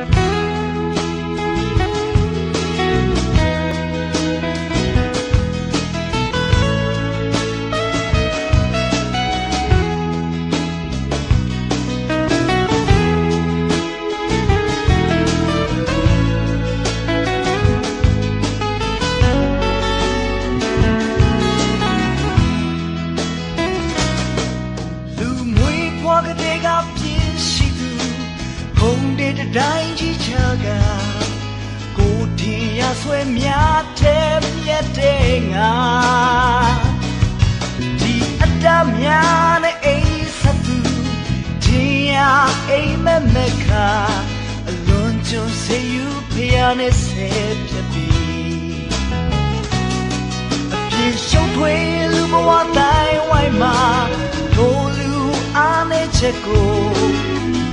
လူ တဲ့တိုင်းကြီးချာကကိုတင်ရဆွဲများတဲ့မြတ်တဲ့ငါဒီအတ္တများနဲ့အိစသူတင်ရအိမ်မက်မက်ခါအလွန်ကျွန်းစေယူဖျားနဲ့ဆဲပြတ်ပြီအပြည့်ရှုံးထွေးလူဘဝတိုင်းဝိုင်းမှာတို့လူအားနဲ့ချက်ကို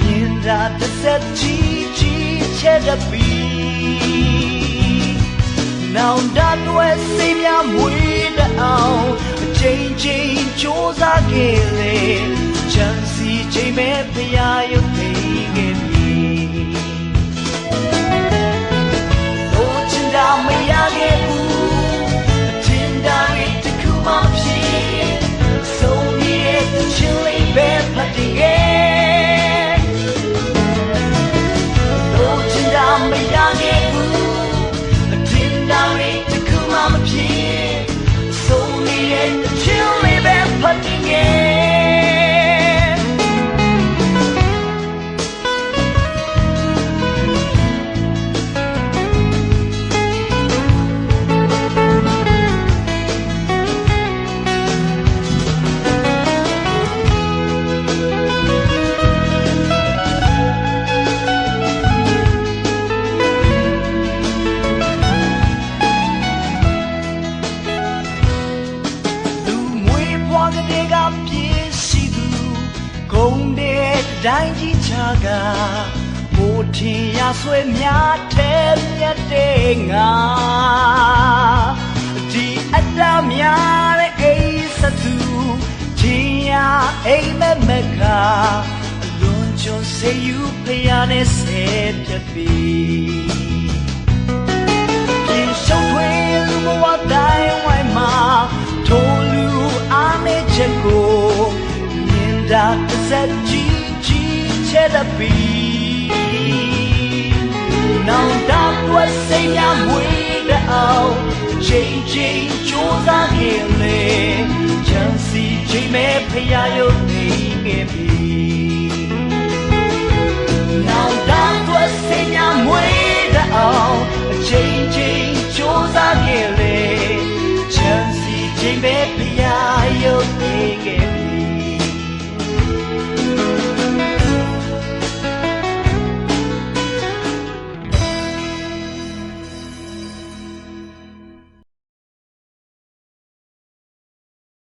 မြင် တာတစ်ဆက်ချီချီချက်တပီနောင်တတွေစိတ်များမွေးတအောင်အချိန်ချင်းစူးစမ်းခဲ့လေချမ်းစီချိန်မဲ့ဖရာရုပ်သိ ကလေးကပြည့်ရှိသူဂုံတဲ့တိုင်းကြီးချာကမိုးထင်ရဆွဲများတဲ့မြတ်တဲ့ငါဒီအတ္တများတဲ့အိစသူချင်းရအိမ်မက်မက်ကအလွန်ကျွန်းစေယူဖျားနဲ့ဆဲပြတ်ပြီ တာတစ်စက်ကြီးကြီးချက်တပီနောင်တပွက်စိတ်များမွေးတဲ့အောင်ချိန်ချိန်ကြိုးစားခဲ့လေချမ်းစီချိန်မဲ့ဖရာရုပ်သိခဲ့ပြီနောင်တအတွက်စိတ်များမွေးတအောင်အချိန်ချင်းစူးစမ်းခဲ့လေချမ်းစီချိန်ပဲဖ